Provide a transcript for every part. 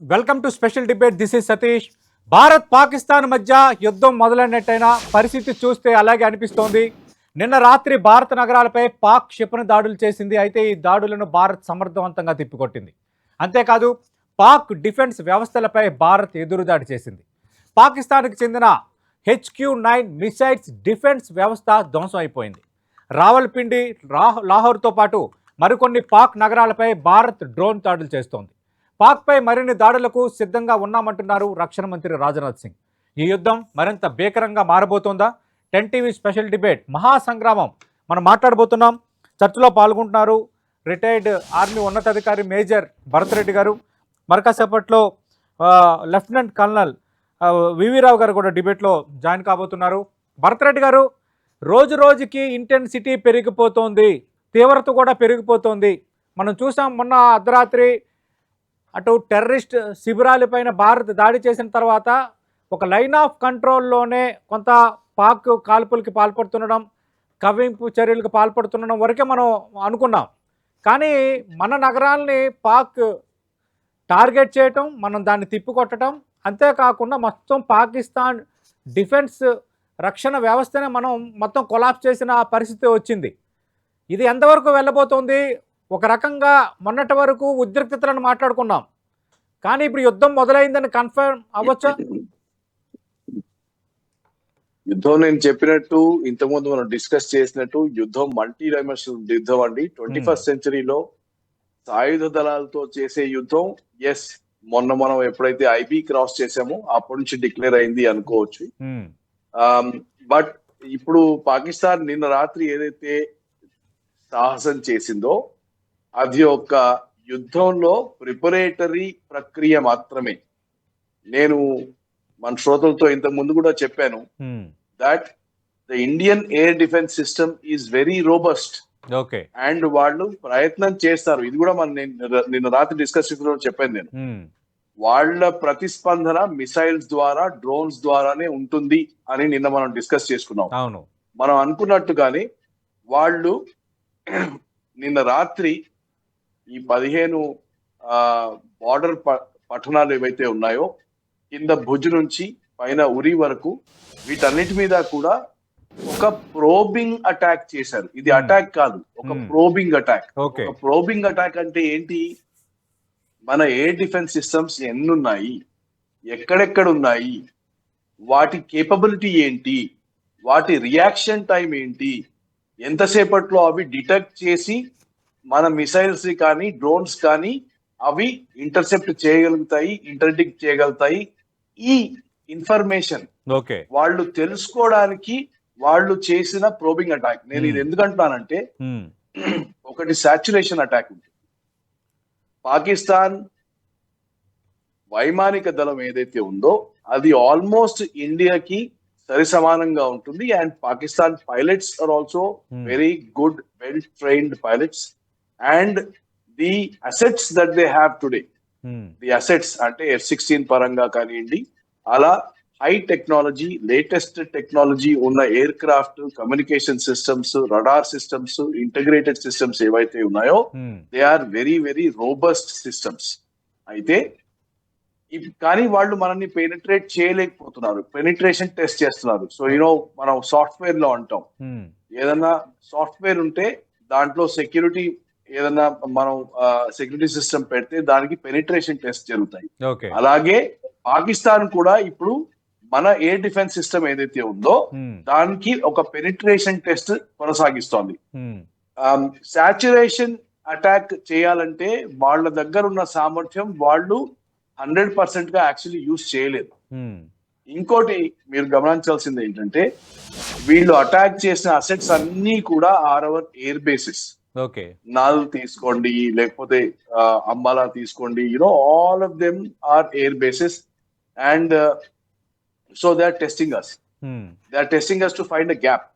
Welcome to special debate. This is Satish. Bharat Pakistan మధ్య యుద్ధం మొదలైనట్టయినా పరిస్థితి చూస్తే అలాగే అనిపిస్తోంది. నిన్న రాత్రి భారత నగరాలపై పాక్ క్షిపణి దాడులు చేసింది. అయితే ఈ దాడులను భారత్ సమర్థవంతంగా తిప్పికొట్టింది. అంతేకాదు పాక్ డిఫెన్స్ వ్యవస్థలపై భారత్ ఎదురుదాడి చేసింది. పాకిస్తాన్కి చెందిన హెచ్క్యూ నైన్ మిసైల్స్ డిఫెన్స్ వ్యవస్థ ధ్వంసం అయిపోయింది. రావల్పిండి రా లాహోర్తో పాటు మరికొన్ని పాక్ నగరాలపై భారత్ డ్రోన్ దాడులు చేస్తోంది. పాక్పై మరిన్ని దాడులకు సిద్ధంగా ఉన్నామంటున్నారు రక్షణ మంత్రి రాజ్నాథ్ సింగ్. ఈ యుద్ధం మరింత భీకరంగా మారబోతోందా? టెన్ టీవీ స్పెషల్ డిబేట్ మహాసంగ్రామం. మనం మాట్లాడబోతున్నాం. చర్చలో పాల్గొంటున్నారు రిటైర్డ్ ఆర్మీ ఉన్నతాధికారి మేజర్ భరత్ రెడ్డి గారు. మరకాసేపట్లో లెఫ్టినెంట్ కల్నల్ వివిరావు గారు కూడా డిబేట్లో జాయిన్ కాబోతున్నారు. భరత్ రెడ్డి గారు రోజు రోజుకి ఇంటెన్సిటీ పెరిగిపోతోంది. తీవ్రత కూడా పెరిగిపోతోంది. మనం చూసాం మొన్న అర్ధరాత్రి అటు టెర్రరిస్ట్ శిబిరాలపైన భారత్ దాడి చేసిన తర్వాత ఒక లైన్ ఆఫ్ కంట్రోల్లోనే కొంత పాక్ కాల్పులకి పాల్పడుతుండడం కవ్వింపు చర్యలకు పాల్పడుతుండడం వరకే మనం అనుకున్నాం. కానీ మన నగరాల్ని పాక్ టార్గెట్ చేయటం మనం దాన్ని తిప్పికొట్టడం అంతేకాకుండా మొత్తం పాకిస్తాన్ డిఫెన్స్ రక్షణ వ్యవస్థనే మనం మొత్తం కొలాప్స్ చేసిన పరిస్థితి వచ్చింది. ఇది ఎంతవరకు వెళ్ళబోతోంది? ఒక రకంగా మొన్నటి వరకు ఉద్రిక్తతలను మాట్లాడుకున్నాం. కానీ ఇప్పుడు యుద్ధం మొదలైందని కన్ఫర్మ్ అవ్వచ్చా? యుద్ధం నేను చెప్పినట్టు ఇంతకుముందు మనం డిస్కస్ చేసినట్టు యుద్ధం మల్టీ డైమెన్షనల్ యుద్ధం అండి. ట్వంటీ ఫస్ట్ సెంచరీలో సాయుధ దళాలతో చేసే యుద్ధం ఎస్ మొన్న మనం ఎప్పుడైతే ఐబీ క్రాస్ చేసామో అప్పటి నుంచి డిక్లేర్ అయింది అనుకోవచ్చు. బట్ ఇప్పుడు పాకిస్తాన్ నిన్న రాత్రి ఏదైతే సాహసం చేసిందో అది ఒక యుద్ధంలో ప్రిపరేటరీ ప్రక్రియ మాత్రమే. నేను మన శ్రోతలతో ఇంత ముందు కూడా చెప్పాను. That the Indian air defence system is very robust okay and వాళ్ళు ప్రయత్నం చేస్తారు. ఇది కూడా మన నేను నిన్న రాత్రి డిస్కస్ చెప్పాను నేను. ఉమ్, వాళ్ళ ప్రతిస్పందన మిసైల్స్ ద్వారా డ్రోన్స్ ద్వారానే ఉంటుంది అని నిన్న మనం డిస్కస్ చేసుకున్నాం. అవును. మనం అనుకున్నట్టుగానే వాళ్ళు నిన్న రాత్రి ఈ పదిహేను బార్డర్ పట్టణాలు ఏవైతే ఉన్నాయో కింద భుజ్ నుంచి పైన ఉరి వరకు వీటన్నిటి మీద కూడా ఒక ప్రోబింగ్ అటాక్ చేశారు. ఇది Hmm. అటాక్ కాదు ఒక Hmm. ప్రోబింగ్ అటాక్ ఓకే ఒక ప్రోబింగ్ అటాక్ అంటే ఏంటి? మన ఎయిర్ డిఫెన్స్ సిస్టమ్స్ ఎన్ని ఉన్నాయి? ఎక్కడెక్కడ ఉన్నాయి? వాటి కేపబిలిటీ ఏంటి? వాటి రియాక్షన్ టైం ఏంటి? ఎంతసేపట్లో అవి డిటెక్ట్ చేసి మన మిసైల్స్ కానీ డ్రోన్స్ కానీ అవి ఇంటర్సెప్ట్ చేయగలుగుతాయి ఇంటర్డిక్ట్ చేయగలుగుతాయి. ఈ ఇన్ఫర్మేషన్ ఓకే. వాళ్ళు తెలుసుకోవడానికి వాళ్ళు చేసిన ప్రోబింగ్ అటాక్ నేను ఇది Hmm. ఎందుకంటున్నానంటే ఉమ్, ఒకటి సాచురేషన్ అటాక్ ఉంటుంది పాకిస్తాన్ వైమానిక దళం ఏదైతే ఉందో అది ఆల్మోస్ట్ ఇండియాకి సరి సమానంగా ఉంటుంది. And Pakistan pilots are also Hmm. Very good well trained pilots and the assets that they have today the assets అంటే ఎఫ్ సిక్స్టీన్ పరంగా కానివ్వండి అలా హై టెక్నాలజీ లేటెస్ట్ టెక్నాలజీ ఉన్న aircraft communication systems radar systems integrated systems ఏవైతే ఉన్నాయో they are very very robust systems అయితే కానీ వాళ్ళు మనల్ని పెనిట్రేట్ చేయలేకపోతున్నారు. పెనిట్రేషన్ టెస్ట్ చేస్తున్నారు. సో యూనో మనం సాఫ్ట్వేర్లో అంటాం. ఉమ్, ఏదన్నా సాఫ్ట్వేర్ ఉంటే దాంట్లో సెక్యూరిటీ ఏదన్నా మనం సెక్యూరిటీ సిస్టమ్ పెడితే దానికి పెనిట్రేషన్ టెస్ట్ జరుగుతాయి. అలాగే పాకిస్తాన్ కూడా ఇప్పుడు మన ఎయిర్ డిఫెన్స్ సిస్టమ్ ఏదైతే ఉందో దానికి ఒక పెనిట్రేషన్ టెస్ట్ కొనసాగిస్తోంది. సాచురేషన్ అటాక్ చేయాలంటే వాళ్ళ దగ్గర ఉన్న సామర్థ్యం వాళ్ళు హండ్రెడ్ పర్సెంట్గా యాక్చువల్లీ యూజ్ చేయలేదు. ఇంకోటి మీరు గమనించాల్సింది ఏంటంటే వీళ్ళు అటాక్ చేసిన అసెట్స్ అన్ని కూడా are our air bases Nal తీసుకోండి లేకపోతే అంబాలా తీసుకోండి. You know all of them are air bases and so they are testing us they are testing us to find a gap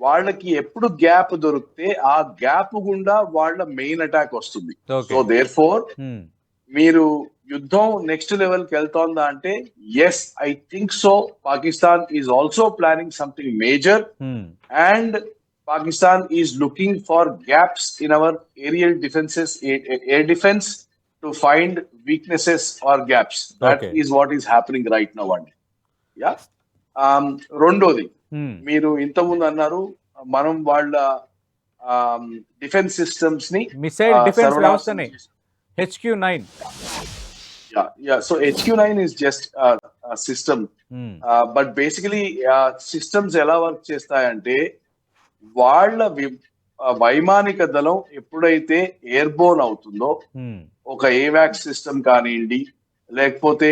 వాళ్ళకి ఎప్పుడు గ్యాప్ దొరికితే ఆ గ్యాప్ గుండా వాళ్ళ మెయిన్ అటాక్ వస్తుంది. సో దేర్ ఫోర్ మీరు యుద్ధం నెక్స్ట్ లెవెల్కి వెళ్తోందా అంటే yes I think so Pakistan is also planning something major and Pakistan is looking for gaps in our aerial defenses, air, defense to find weaknesses or gaps that Okay. Is what is happening right now అండి yeah Um, రెండోది మీరు ఇంతకుముందు అన్నారు మనం వాళ్ళ defence సిస్టమ్స్ని missile uh, defence వ్యవస్థని HQ nine Yeah, yeah. So HQ9 is just uh, a system. Uh, but basically, uh, systems ఎలా వర్క్ చేస్తాయంటే వాళ్ళ వైమానిక దళం ఎప్పుడైతే ఎయిర్బోర్న్ అవుతుందో ఒక ఏవాక్స్ సిస్టమ్ కానివ్వండి లేకపోతే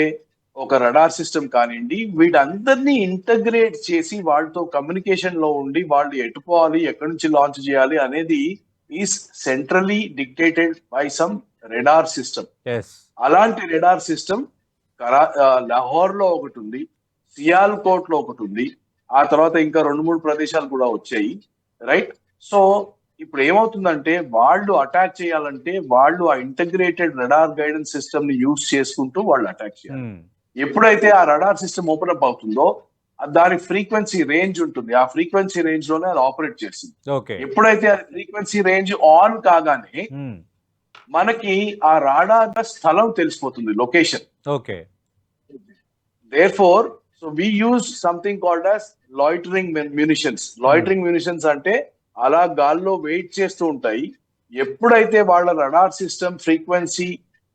ఒక రడార్ సిస్టమ్ కానివ్వండి వీటందరినీ ఇంటగ్రేట్ చేసి వాళ్ళతో కమ్యూనికేషన్లో ఉండి వాళ్ళు ఎటుపోవాలి ఎక్కడి నుంచి లాంచ్ చేయాలి అనేది is centrally dictated by some radar system. అలాంటి రెడార్ సిస్టమ్ కరా లాహోర్లో ఒకటి ఉంది సియాల్ కోట్లో ఒకటి ఉంది ఆ తర్వాత ఇంకా రెండు మూడు ప్రదేశాలు కూడా వచ్చాయి. రైట్ సో ఇప్పుడు ఏమవుతుందంటే వాళ్ళు అటాక్ చేయాలంటే వాళ్ళు ఆ ఇంటగ్రేటెడ్ రడార్ గైడెన్స్ సిస్టమ్ని యూజ్ చేసుకుంటూ వాళ్ళు అటాక్ చేయాలి. ఎప్పుడైతే ఆ రడార్ సిస్టమ్ ఓపెన్ అప్ అవుతుందో దాని ఫ్రీక్వెన్సీ రేంజ్ ఉంటుంది. ఆ ఫ్రీక్వెన్సీ రేంజ్లోనే అది ఆపరేట్ చేస్తుంది. ఎప్పుడైతే ఆ ఫ్రీక్వెన్సీ రేంజ్ ఆన్ కాగానే మనకి ఆ రాడార్ స్థలం తెలిసిపోతుంది location okay therefore so we use something called as loitering munitions loitering munitions అంటే అలా గాల్లో వెయిట్ చేస్తూ ఉంటాయి. ఎప్పుడైతే వాళ్ళ రడార్ సిస్టమ్ ఫ్రీక్వెన్సీ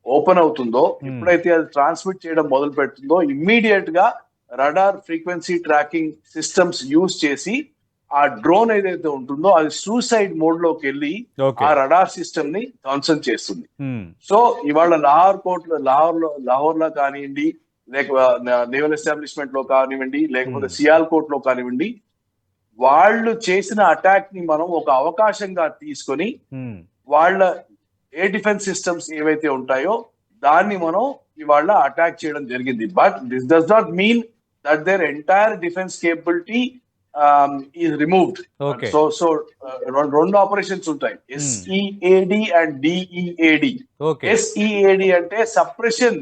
ఓపెన్ అవుతుందో Hmm. ఎప్పుడైతే అది ట్రాన్స్మిట్ చేయడం మొదలు పెడుతుందో ఇమ్మీడియట్గా radar frequency tracking systems use చేసి ఆ డ్రోన్ ఏదైతే ఉంటుందో అది సూసైడ్ మోడ్లోకి వెళ్ళి ఆ రడార్ సిస్టమ్ని ధ్వంసం చేస్తుంది. సో ఇవాళ లాహోర్ కోర్ట్ లాహోర్లో లాహోర్లో కానివ్వండి లేక నేవల్ ఎస్టాబ్లిష్మెంట్లో కానివ్వండి లేకపోతే. సియాల్ కోర్ట్లో కానివ్వండి వాళ్ళు చేసిన అటాక్ని మనం ఒక అవకాశంగా తీసుకొని వాళ్ళ ఎయిర్ డిఫెన్స్ సిస్టమ్స్ ఏవైతే ఉంటాయో దాన్ని మనం ఇవాళ అటాక్ చేయడం జరిగింది. But this does not mean that their entire defence capability is removed. So so రెండు ఆపరేషన్స్ ఉంటాయి. ఎస్ఈఏడి అండ్ డిఈఏడి ఎస్ఈఏడి అంటే suppression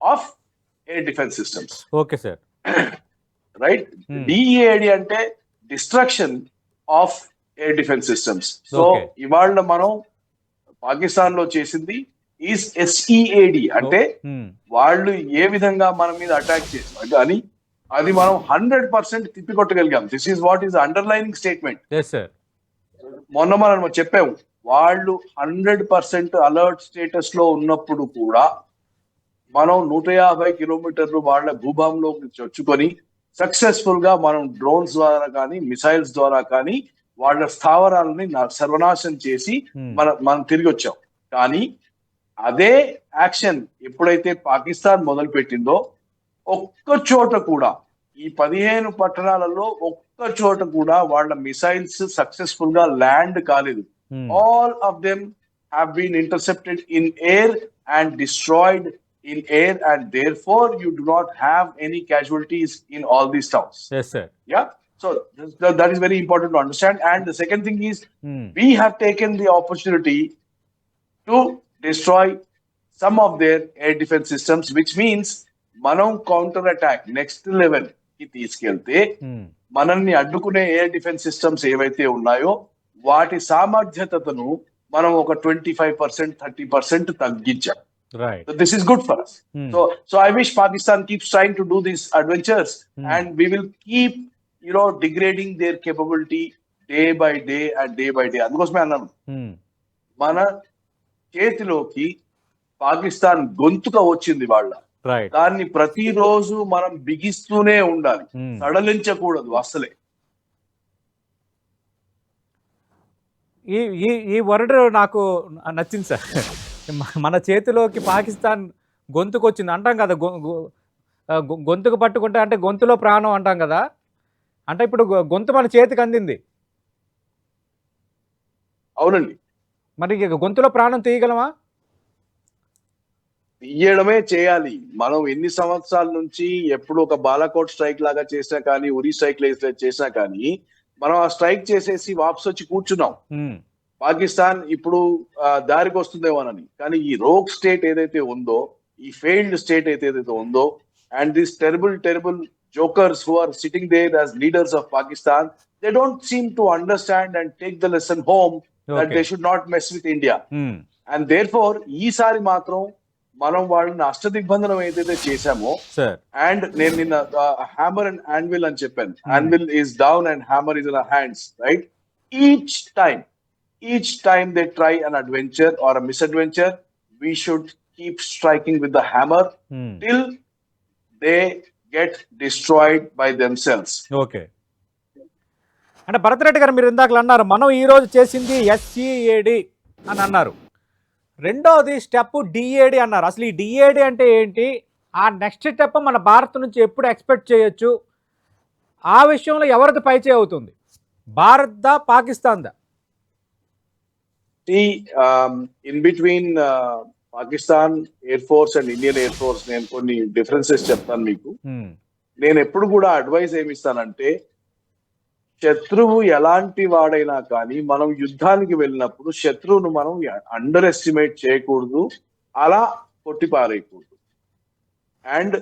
of defence systems okay sir right Hmm. DEAD అంటే destruction of air defence systems so. ఇవాళ మనం పాకిస్తాన్లో చేసింది is ఎస్ఈఏడి అంటే వాళ్ళు ఏ విధంగా మన మీద అటాక్ చేస్తారు కానీ అది మనం hundred percent తిప్పికొట్టగలిగాం. This is what is underlining statement మొన్న మనం చెప్పాము వాళ్ళు హండ్రెడ్ పర్సెంట్ అలర్ట్ స్టేటస్లో ఉన్నప్పుడు కూడా మనం నూట యాభై కిలోమీటర్లు వాళ్ళ భూభాగంలోకి చొచ్చుకొని సక్సెస్ఫుల్గా మనం డ్రోన్స్ ద్వారా కానీ మిసైల్స్ ద్వారా కానీ వాళ్ళ స్థావరాలని సర్వనాశనం చేసి మన మనం తిరిగి వచ్చాం. కానీ అదే యాక్షన్ ఎప్పుడైతే పాకిస్తాన్ మొదలు పెట్టిందో ఒక్క చోట కూడా ఈ పదిహేను పట్టణాలలో ఒక్క చోట కూడా వాళ్ళ మిసైల్స్ సక్సెస్ఫుల్గా ల్యాండ్ కాలేదు. All of them have been intercepted in air and destroyed in air and therefore you do not have any casualties in all these towns yes sir yeah so th- that is very important to understand and the second thing is we have taken the opportunity to destroy some of their air defense systems which means మనం counter attack next level కి తీసుకెళ్తే మనల్ని అడ్డుకునే air defence systems ఏవైతే ఉన్నాయో వాటి సామర్థ్యతను మనం ఒక twenty five percent thirty percent తగ్గించాం right this is good for us so so I wish Pakistan keeps trying to do these adventures and we will keep you know degrading their capability day by day and day by day అందుకోసమే అన్నాను. మన చేతిలోకి పాకిస్తాన్ గొంతుక వచ్చింది వాళ్ళ. దాన్ని ప్రతిరోజు మనం బిగిస్తూనే ఉండాలి. సడలించకూడదు అసలే ఈ ఈ ఈ వర్డ్ నాకు నచ్చింది సార్. మన చేతిలోకి పాకిస్తాన్ గొంతుకు వచ్చింది అంటాం కదా గొంతుకు పట్టుకుంటే అంటే గొంతులో ప్రాణం అంటాం కదా. అంటే ఇప్పుడు గొంతు మన చేతికి అందింది. అవునండి. మరి గొంతులో ప్రాణం తీయగలమా? తీయడమే చేయాలి. మనం ఎన్ని సంవత్సరాల నుంచి ఎప్పుడు ఒక బాలాకోట్ స్ట్రైక్ లాగా చేసినా కానీ ఉరి స్ట్రైక్ చేసినా కానీ మనం ఆ స్ట్రైక్ చేసేసి వాపస్ వచ్చి కూర్చున్నాం పాకిస్తాన్ ఇప్పుడు దారికి వస్తుందేమోనని కానీ ఈ రోగ్ స్టేట్ ఏదైతే ఉందో ఈ ఫెయిల్డ్ స్టేట్ ఏదైతే ఉందో and this terrible terrible jokers who are sitting there as leaders of Pakistan they don't seem to understand and take the lesson home that they should not mess with India and therefore ఈసారి మాత్రం మనం వాళ్ళని అష్టదిగ్బంధనం ఏదైతే చేశామో and నేను నిన్న hammer and anvil అని చెప్పాను. Anvil is down and hammer is in hands right each time each time they try an adventure are miss adventure we should keep striking with the hammer till they get destroyed by themselves. Okay అంటే భరతరెడ్డి గారు మీరు ఇందాక అన్నారు మనం ఈ రోజు చేసింది ఎస్సిఏడి అని అన్నారు. రెండోది స్టెప్ డిఏడి అన్నారు. అసలు ఈ డిఏడి అంటే ఏంటి? ఆ నెక్స్ట్ స్టెప్ మన భారత్ నుంచి ఎప్పుడు ఎక్స్పెక్ట్ చేయొచ్చు? ఆ విషయంలో ఎవరిది పైచే అవుతుంది? భారత్ దా పాకిస్తాన్ దా? See, um, in between uh, Pakistan Air Force and Indian Air Force, నేను కొన్ని డిఫరెన్సెస్ చెప్తాను మీకు. హ్మ్, నేను ఎప్పుడు కూడా అడ్వైస్ ఏమి ఇస్తానంటే శత్రువు ఎలాంటి వాడైనా కానీ మనం యుద్ధానికి వెళ్ళినప్పుడు శత్రువును మనం అండర్ ఎస్టిమేట్ చేయకూడదు అలా కొట్టి పారేయకూడదు అండ్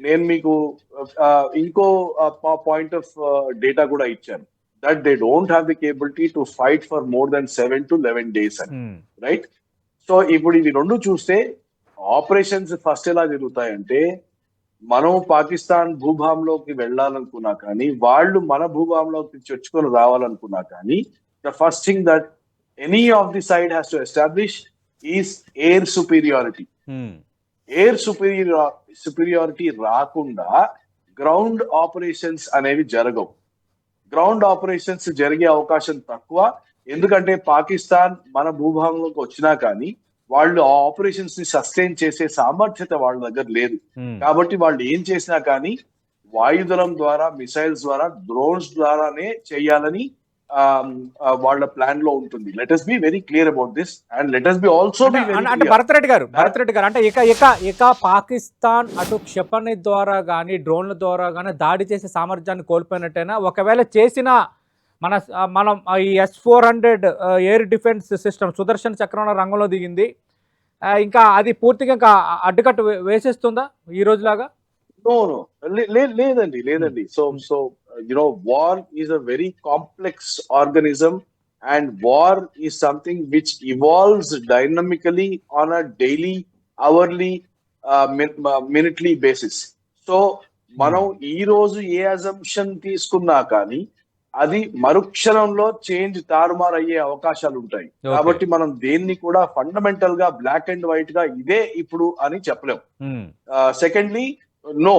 నేను మీకు ఆ, ఇంకో పాయింట్ ఆఫ్ డేటా కూడా ఇచ్చాను. That they don't have the capability to fight for more than seven to eleven days అని రైట్ సో ఇప్పుడు ఇవి రెండు చూస్తే ఆపరేషన్స్ ఫస్ట్ ఎలా జరుగుతాయంటే మనం పాకిస్తాన్ భూభాగంలోకి వెళ్ళాలనుకున్నా కానీ వాళ్ళు మన భూభాగంలోకి చొచ్చుకొని రావాలనుకున్నా కానీ the first thing that any of the side has to establish is air superiority air superior superiority రాకుండా గ్రౌండ్ ఆపరేషన్స్ అనేవి జరగవు. గ్రౌండ్ ఆపరేషన్స్ జరిగే అవకాశం తక్కువ ఎందుకంటే పాకిస్తాన్ మన భూభాగంలోకి వచ్చినా కానీ వాళ్ళు ఆ ఆపరేషన్స్ని సస్టైన్ చేసే సామర్థ్యత వాళ్ళ దగ్గర లేదు హ్మ్. కాబట్టి వాళ్ళు ఏం చేసినా కానీ వాయుదళం ద్వారా మిసైల్స్ ద్వారా డ్రోన్స్ ద్వారానే చేయాలని వాళ్ళ ప్లాన్లో ఉంటుంది. Let us be very clear about this and let us be also అంటే- అంటే భరతరెడ్డి గారు భరతరెడ్డి గారు అంటే ఇక ఇక ఇక పాకిస్తాన్ అటు క్షిపణి ద్వారా కానీ డ్రోన్ల ద్వారా కానీ దాడి చేసే సామర్థ్యాన్ని కోల్పోయినట్టేనా ఒకవేళ చేసిన మన మనం ఈ S four hundred air defence system Sudarshan Chakram రంగంలో దిగింది. ఇంకా అది పూర్తిగా ఇంకా అడ్డుకట్టు వేసేస్తుందా ఈ రోజులాగా? నో నో లేదండి లేదండి. So so you know war is a very complex organism and war is something which evolves dynamically on a daily hourly minutely basis so మనం ఈ రోజు ఏ అజంప్షన్ తీసుకున్నా కానీ అది మరుక్షణంలో చేంజ్ తారుమారు అయ్యే అవకాశాలు ఉంటాయి. కాబట్టి మనం దేన్ని కూడా ఫండమెంటల్గా బ్లాక్ అండ్ వైట్గా ఇదే ఇప్పుడు అని చెప్పలేం. Secondly no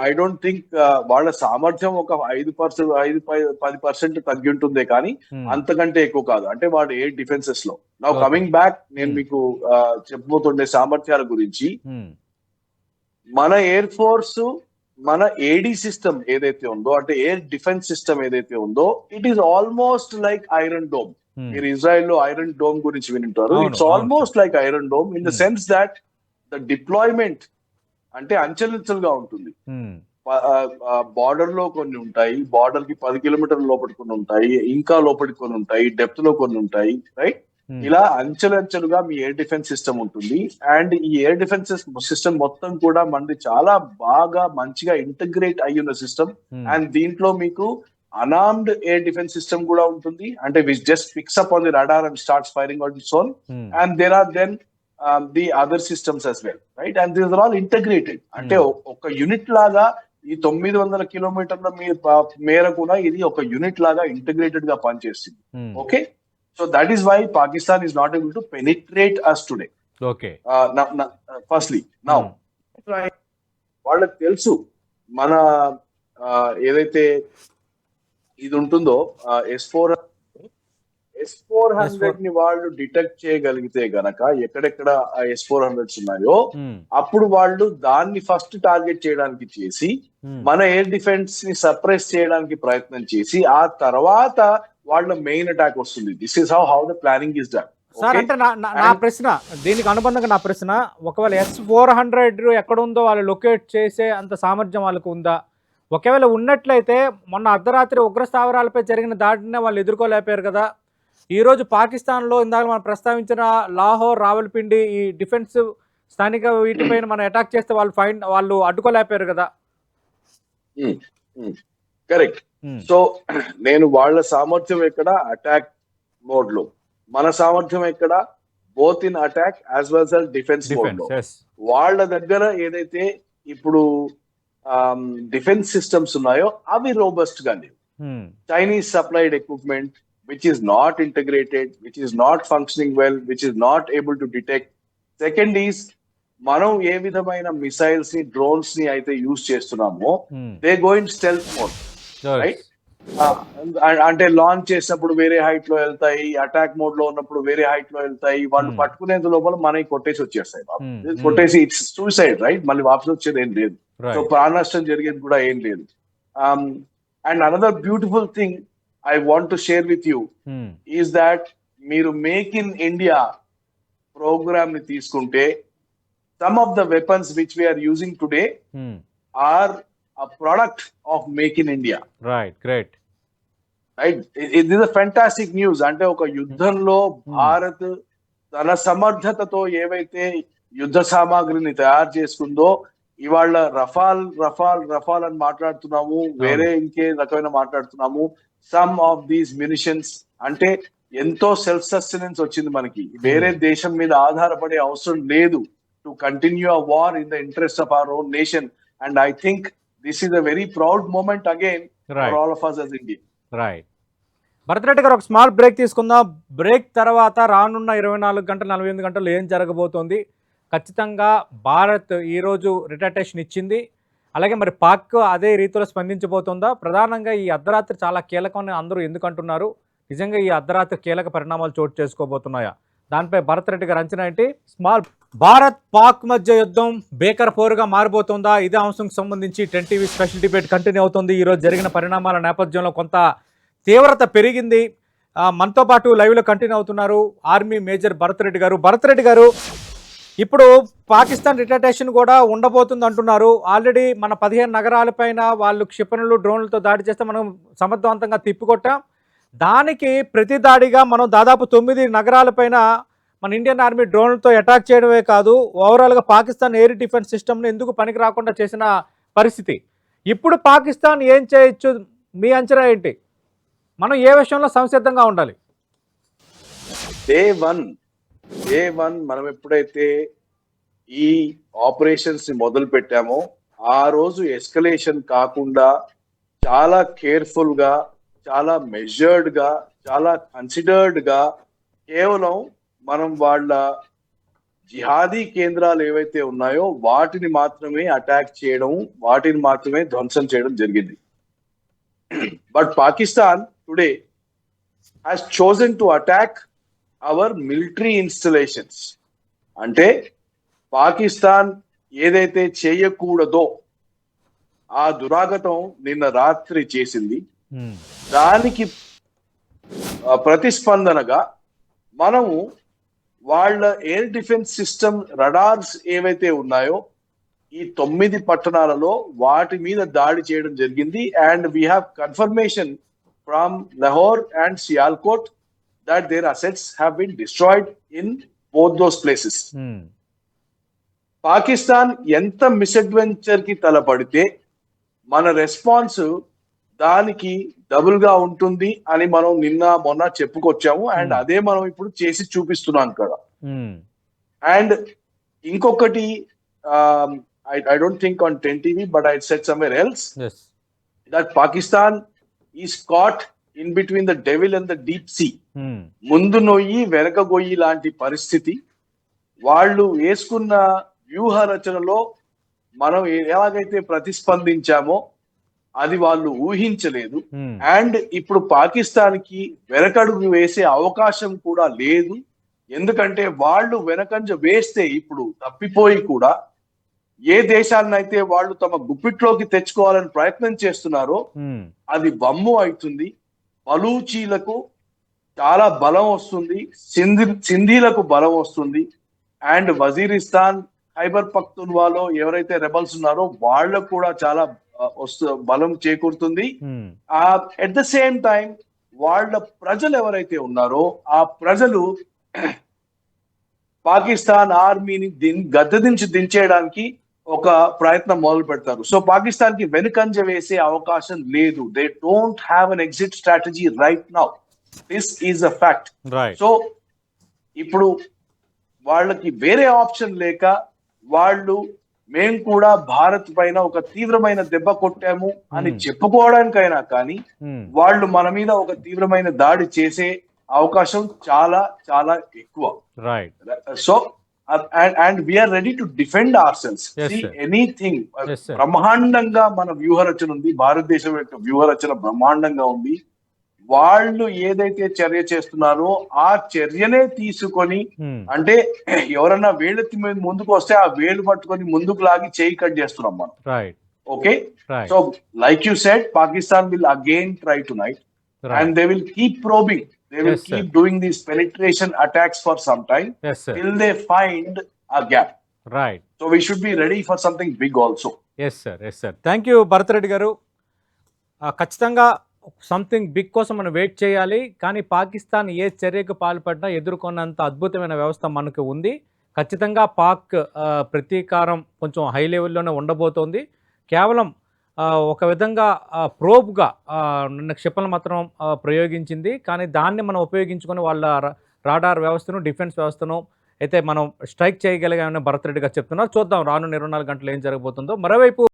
I don't think వాళ్ళ సామర్థ్యం ఒక ఐదు పర్సెంట్ ఐదు పది పర్సెంట్ తగ్గి ఉంటుందే కానీ ఉమ్, అంతకంటే ఎక్కువ కాదు అంటే వాడు ఏ డిఫెన్సెస్లో నా. కమింగ్ బ్యాక్ నేను Hmm. మీకు చెప్పబోతుండే సామర్థ్యాల గురించి ఉమ్, మన ఎయిర్ ఫోర్స్ మన ఏడి సిస్టమ్ ఏదైతే ఉందో అంటే ఎయిర్ డిఫెన్స్ సిస్టమ్ ఏదైతే ఉందో it is almost like Iron Dome మీరు ఇజ్రాయెల్లో ఐరన్ డోమ్ గురించి వింటారు it's. Almost like Iron Dome in the Hmm. Sense that the deployment అంటే అంచెలంచెలుగా ఉంటుంది. బార్డర్లో కొన్ని ఉంటాయి బార్డర్కి పది కిలోమీటర్ల లోపలి కొన్ని ఉంటాయి ఇంకా లోపలికి కొన్ని ఉంటాయి డెప్త్లో కొన్ని ఉంటాయి రైట్? ఇలా అంచెలంచెలుగా మీ ఎయిర్ డిఫెన్స్ సిస్టమ్ ఉంటుంది. అండ్ ఈ ఎయిర్ డిఫెన్స్ సిస్టమ్ మొత్తం కూడా మనది చాలా బాగా మంచిగా ఇంటగ్రేట్ అయ్యి ఉన్న సిస్టమ్. అండ్ దీంట్లో మీకు అనార్మ్డ్ ఎయిర్ డిఫెన్స్ సిస్టమ్ కూడా ఉంటుంది. అంటే which just picks up on the radar and starts firing on its own and there are then the other systems as well right and these are all integrated అంటే Hmm. ఒక unit లాగా ఈ తొమ్మిది వందల కిలోమీటర్ల మేర కూడా ఇది ఒక యూనిట్ లాగా ఇంటగ్రేటెడ్గా పనిచేస్తుంది. Okay so that is why Pakistan is not able to penetrate us today okay firstly now వాళ్ళకి తెలుసు మన ఆ, ఏదైతే ఇది ఉంటుందో ఎస్ ఫోర్ ఎస్ ఫోర్ హండ్రెడ్ని వాళ్ళు డిటెక్ట్ చేయగలిగితే గనక ఎక్కడెక్కడ ఎస్ ఫోర్ హండ్రెడ్స్ ఉన్నాయో ఉమ్, అప్పుడు వాళ్ళు దాన్ని ఫస్ట్ టార్గెట్ చేయడానికి చేసి ఉమ్, మన ఎయిర్ డిఫెన్స్ని సర్ప్రైజ్ చేయడానికి ప్రయత్నం చేసి ఆ తర్వాత వాళ్ళ మెయిన్ అటాక్ వస్తుంది. This is how how the planning is done sir అంటే నా ప్రశ్న దీనికి అనుబంధంగా నా ప్రశ్న ఒకవేళ ఎస్ ఫోర్ హండ్రెడ్ ఎక్కడ ఉందో వాళ్ళు లొకేట్ చేసే అంత సామర్థ్యం వాళ్ళకు ఉందా? ఒకవేళ ఉన్నట్లయితే మొన్న అర్ధరాత్రి ఉగ్ర స్థావరాలపై జరిగిన దాడినే వాళ్ళు ఎదుర్కోలేకపోయారు కదా? ఈ రోజు పాకిస్తాన్లో ఇందాక మనం ప్రస్తావించిన లాహోర్ రావల్పిండి ఈ డిఫెన్స్ స్థానిక వీటిపైన మనం అటాక్ చేస్తే వాళ్ళు ఫైన్ వాళ్ళు అడ్డుకోలేకపోయారు కదా. కరెక్ట్. సో నేను వాళ్ళ సామర్థ్యం ఎక్కడ? అటాక్ మోడ్లో మన సామర్థ్యం ఎక్కడ? Both in attack as well as defence mode డిఫెన్స్లో వాళ్ళ దగ్గర ఏదైతే ఇప్పుడు డిఫెన్స్ సిస్టమ్స్ ఉన్నాయో అవి రోబస్ట్గా లేవు. Chinese supplied equipment which is not integrated, which is not functioning well, which is not able to detect. Second is మనం ఏ విధమైన మిసైల్స్ని డ్రోన్స్ని అయితే యూజ్ చేస్తున్నామో Hmm. They go in stealth mode. Right? అంటే లాంచ్ చేసినప్పుడు వేరే హైట్లో వెళ్తాయి అటాక్ మోడ్లో ఉన్నప్పుడు వేరే హైట్లో వెళ్తాయి వాళ్ళు Hmm. పట్టుకునేంత లోపల మనకి కొట్టేసి వచ్చేస్తాయి Hmm. ఇది కొట్టేసి ఇట్స్ సూసైడ్ రైట్ మళ్ళీ వాపస్ వచ్చేది ఏం లేదు సో. ప్రాణ నష్టం జరిగేది కూడా ఏం లేదు and another beautiful thing I want to share with you Hmm. Is that మీరు మేక్ ఇన్ ఇండియా ప్రోగ్రామ్ని తీసుకుంటే some of the weapons which we're using today Hmm. Are a product of make in India Right. Great. Right ఇది fantastic news అంటే ఒక యుద్ధంలో భారత్ తన సమర్థతతో ఏవైతే యుద్ధ సామాగ్రిని తయారు చేసుకుందో ఇవాళ రఫాల్ రఫాల్ రఫాల్ అని మాట్లాడుతున్నాము వేరే ఇంకే రకమైన మాట్లాడుతున్నాము సమ్ ఆఫ్ దీస్ మ్యూనిషన్స్ అంటే ఎంతో సెల్ఫ్ సస్టెనెన్స్ వచ్చింది మనకి. వేరే దేశం మీద ఆధారపడే అవసరం లేదు to continue a war in the interest of our own nation and I think this is a very proud moment again. For all of us us India right Bharath Reddy గారు ఒక స్మాల్ బ్రేక్ తీసుకుందాం. బ్రేక్ తర్వాత రానున్న ఇరవై నాలుగు గంటలు నలభై ఎనిమిది గంటలు ఏం జరగబోతోంది? ఖచ్చితంగా భారత్ ఈరోజు రిటర్టేషన్ ఇచ్చింది. అలాగే మరి పాక్ అదే రీతిలో స్పందించబోతుందా? ప్రధానంగా ఈ అర్ధరాత్రి చాలా కీలకమని అందరూ ఎందుకంటున్నారు? నిజంగా ఈ అర్ధరాత్రి కీలక పరిణామాలు చోటు చేసుకోబోతున్నాయా? దానిపై భరత్ రెడ్డి గారు అంచనా ఏంటి? స్మాల్ భారత్ పాక్ మధ్య యుద్ధం బేకర్ పోరుగా మారిపోతుందా ఇదే అంశంకి సంబంధించి ten TV special debate continue అవుతుంది. ఈరోజు జరిగిన పరిణామాల నేపథ్యంలో కొంత తీవ్రత పెరిగింది. మనతో పాటు లైవ్లో కంటిన్యూ అవుతున్నారు ఆర్మీ మేజర్ భరత్ రెడ్డి గారు. భరత్ రెడ్డి గారు ఇప్పుడు పాకిస్తాన్ రిటర్టేషన్ కూడా ఉండబోతుంది అంటున్నారు ఆల్రెడీ మన పదిహేను నగరాలపైన వాళ్ళు క్షిపణులు డ్రోన్లతో దాడి చేస్తే మనం సమర్థవంతంగా తిప్పికొట్టాం. దానికి ప్రతి దాడిగా మనం దాదాపు తొమ్మిది నగరాలపైన మన ఇండియన్ ఆర్మీ డ్రోన్లతో అటాక్ చేయడమే కాదు ఓవరాల్గా పాకిస్తాన్ ఎయిర్ డిఫెన్స్ సిస్టమ్ను ఎందుకు పనికి రాకుండా చేసిన పరిస్థితి. ఇప్పుడు పాకిస్తాన్ ఏం చేయొచ్చు? మీ అంచనా ఏంటి? మనం ఏ విషయంలో సంసిద్ధంగా ఉండాలి? డే వన్ డే వన్ మనం ఎప్పుడైతే ఈ ఆపరేషన్స్ని మొదలు పెట్టామో ఆ రోజు ఎస్కలేషన్ కాకుండా చాలా కేర్ఫుల్గా చాలా మెజర్డ్గా చాలా కన్సిడర్డ్గా కేవలం మనం వాళ్ళ జిహాదీ కేంద్రాలు ఏవైతే ఉన్నాయో వాటిని మాత్రమే అటాక్ చేయడం వాటిని మాత్రమే ధ్వంసం చేయడం జరిగింది. But Pakistan today has chosen to attack our military installations అంటే పాకిస్తాన్ ఏదైతే చేయకూడదో ఆ దురాగతం నిన్న రాత్రి చేసింది. ఉమ్, దానికి ప్రతిస్పందనగా మనము వాళ్ళ ఎయిర్ డిఫెన్స్ సిస్టమ్ రడార్స్ ఏవైతే ఉన్నాయో ఈ తొమ్మిది పట్టణాలలో వాటి మీద దాడి చేయడం జరిగింది. And we have confirmation from Lahore and Sialkot their assets have been destroyed in both those places um, Pakistan ఎంత మిస్అడ్వెంచర్కి తలపడితే మన రెస్పాన్స్ దానికి డబుల్గా ఉంటుంది అని మనం నిన్న మొన్న చెప్పుకొచ్చాము. And Hmm. అదే మనం ఇప్పుడు చేసి చూపిస్తున్నాం కదా అండ్ ఇంకొకటి I don't think on ten TV but I said somewhere else that Pakistan is caught in between the devil and the deep sea ముందు నొయ్యి వెనక గొయ్యి లాంటి పరిస్థితి. వాళ్ళు వేసుకున్న వ్యూహ రచనలో మనం ఎలాగైతే ప్రతిస్పందించామో అది వాళ్ళు ఊహించలేదు. అండ్ ఇప్పుడు పాకిస్తాన్కి వెనకడుగు వేసే అవకాశం కూడా లేదు. ఎందుకంటే వాళ్ళు వెనకంజ వేస్తే ఇప్పుడు తప్పిపోయి కూడా ఏ దేశాన్నైతే వాళ్ళు తమ గుప్పిట్లోకి తెచ్చుకోవాలని ప్రయత్నం చేస్తున్నారో అది వమ్ము అవుతుంది. బలూచీలకు చాలా బలం వస్తుంది. సింధి సింధీలకు బలం వస్తుంది. అండ్ వజీరిస్తాన్ ఖైబర్ పఖ్తున్వాలో ఎవరైతే రెబల్స్ ఉన్నారో వాళ్ళకు కూడా చాలా ఆ, వస్తు బలం చేకూరుతుంది. Um, at the same time వాళ్ళ ప్రజలు ఎవరైతే ఉన్నారో ఆ ప్రజలు పాకిస్తాన్ ఆర్మీని దిన్ గద్దెదించి దించేయడానికి ఒక ప్రయత్నం మొదలు పెడతారు. సో పాకిస్తాన్కి వెనుకంజ వేసే అవకాశం లేదు. They don't have an exit strategy right now this is a fact so ఇప్పుడు వాళ్ళకి వేరే ఆప్షన్ లేక వాళ్ళు మేము కూడా భారత్ పైన ఒక తీవ్రమైన దెబ్బ కొట్టాము అని Hmm. చెప్పుకోవడానికైనా కానీ ఉమ్, వాళ్ళు మన మీద ఒక తీవ్రమైన దాడి చేసే అవకాశం చాలా చాలా ఎక్కువ. Right so and we're ready to defend our selves. Anything. బ్రహ్మాండంగా మన వ్యూహరచన ఉంది భారతదేశం యొక్క వ్యూహరచన బ్రహ్మాండంగా ఉంది. వాళ్ళు ఏదైతే చర్య చేస్తున్నారో ఆ చర్యనే తీసుకొని అంటే ఎవరన్నా మీద ముందుకు వస్తే ఆ వేలు పట్టుకొని ముందుకు లాగి చేయి కట్ చేస్తున్నాం మనం. Right okay so like you said Pakistan will again try to night probing. They will Yes, sir. keep doing these penetration attacks for some time yes sir till they find a gap. Right So we should be ready for something big also. Yes sir yes sir thank you Bharath Reddy గారు. ఆ, ఖచ్చితంగా something big కోసం మనం wait చేయాలి. కానీ పాకిస్తాన్ ఏ చర్యకు పాల్పడినా ఎదుర్కొన్నంత అద్భుతమైన వ్యవస్థ మనకు ఉంది. ఖచ్చితంగా పాక్ ప్రతీకారం కొంచెం హై లెవెల్లోనే ఉండబోతోంది. కేవలం ఒక విధంగా ప్రోబ్గా నిన్న క్షిపణులు మాత్రం ప్రయోగించింది. కానీ దాన్ని మనం ఉపయోగించుకొని వాళ్ళ రాడార్ వ్యవస్థను డిఫెన్స్ వ్యవస్థను అయితే మనం స్ట్రైక్ చేయగలిగామని భరత్ రెడ్డి గారు చెప్తున్నారు. చూద్దాం రానున్న ఇరవై నాలుగు గంటలు ఏం జరగబోతుందో. మరోవైపు